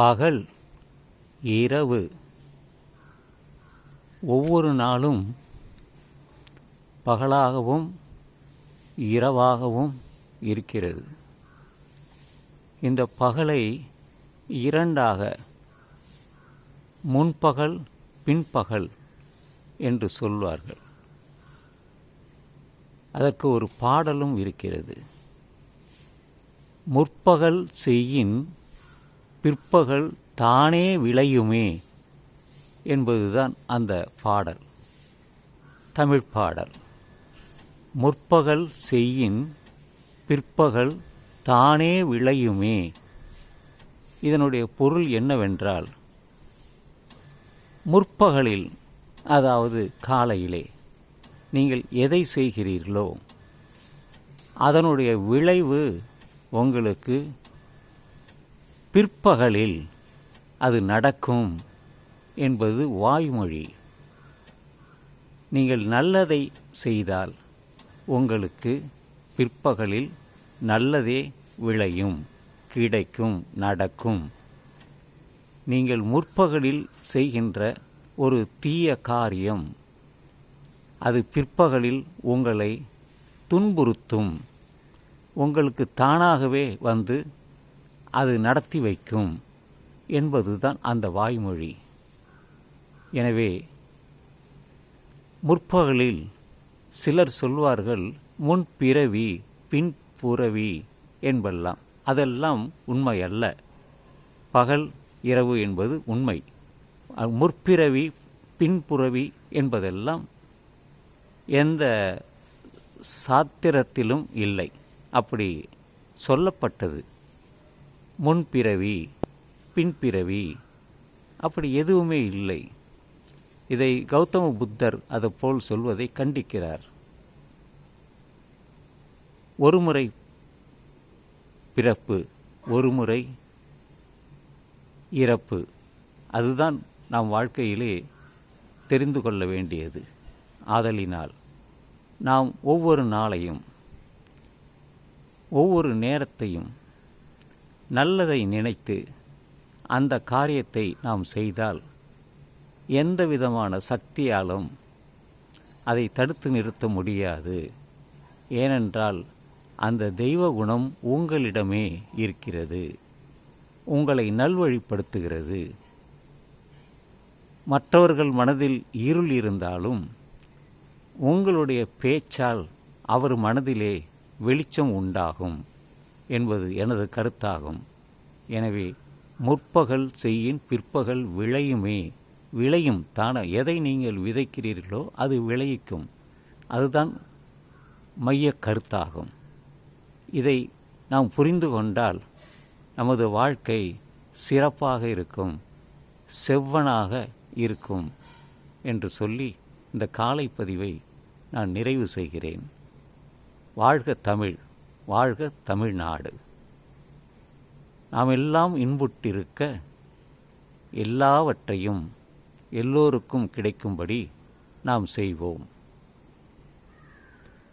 பகல் இரவு. ஒவ்வொரு நாளும் பகலாகவும் இரவாகவும் இருக்கிறது. இந்த பகலை இரண்டாக முன்பகல் பின்பகல் என்று சொல்வார்கள். அதற்கு ஒரு பாடலும் இருக்கிறது. முற்பகல் செய்யின் பிற்பகல் தானே விளையுமே என்பதுதான் அந்த பாடல். தமிழ் பாடல். முற்பகல் செய்யின் பிற்பகல் தானே விளையுமே. இதனுடைய பொருள் என்னவென்றால் முற்பகலில் அதாவது காலையிலே நீங்கள் எதை செய்கிறீர்களோ அதனுடைய விளைவு உங்களுக்கு பிற்பகலில் அது நடக்கும் என்பது வாய்மொழி. நீங்கள் நல்லதை செய்தால் உங்களுக்கு பிற்பகலில் நல்லதே விளையும் கிடைக்கும் நடக்கும். நீங்கள் முற்பகலில் செய்கின்ற ஒரு தீய காரியம் அது பிற்பகலில் உங்களை துன்புறுத்தும் உங்களுக்கு தானாகவே வந்து அது நடத்தி வைக்கும் என்பதுதான் அந்த வாய்மொழி. எனவே முற்பகலில் சிலர் சொல்வார்கள் முன்பிறவி பின்புறவி என்பெல்லாம். அதெல்லாம் உண்மை அல்ல. பகல் இரவு என்பது உண்மை. முற்பிறவி பின்புறவி என்பதெல்லாம் எந்த சாத்திரத்திலும் இல்லை. அப்படி சொல்லப்பட்டது. முன்பிறவி பின்பிறவி. அப்படி எதுவுமே இல்லை. இதை கௌதம புத்தர் அதுபோல் சொல்வதை கண்டிக்கிறார். ஒருமுறை பிறப்பு ஒருமுறை இறப்பு. அதுதான் நாம் வாழ்க்கையிலே தெரிந்து கொள்ள வேண்டியது ஆதலினால். நாம் ஒவ்வொரு நாளையும் ஒவ்வொரு நேரத்தையும் நல்லதை நினைத்து அந்த காரியத்தை நாம் செய்தால் எந்த விதமான சக்தியாலும் அதை தடுத்து நிறுத்த முடியாது. ஏனென்றால் அந்த தெய்வ குணம் உங்களிடமே இருக்கிறது. உங்களை நல்வழிப்படுத்துகிறது. மற்றவர்கள் மனதில் இருள் இருந்தாலும் உங்களுடைய பேச்சால் அவர் மனதிலே வெளிச்சம் உண்டாகும். என்பது எனது கருத்தாகும். எனவே முற்பகல் செய்யின் பிற்பகல் விளையுமே விளையும் தான எதை நீங்கள் விதைக்கிறீர்களோ அது விளைவிக்கும். அதுதான் மைய கருத்தாகும். இதை நாம் புரிந்து கொண்டால் நமது வாழ்க்கை சிறப்பாக இருக்கும் செவ்வனாக இருக்கும் என்று சொல்லி இந்த காலை பதிவை நான் நிறைவு செய்கிறேன். வாழ்க தமிழ். வாழ்க தமிழ்நாடு. நாம் எல்லாம் இன்புற்றிருக்க எல்லாவற்றையும் எல்லோருக்கும் கிடைக்கும்படி நாம் செய்வோம்.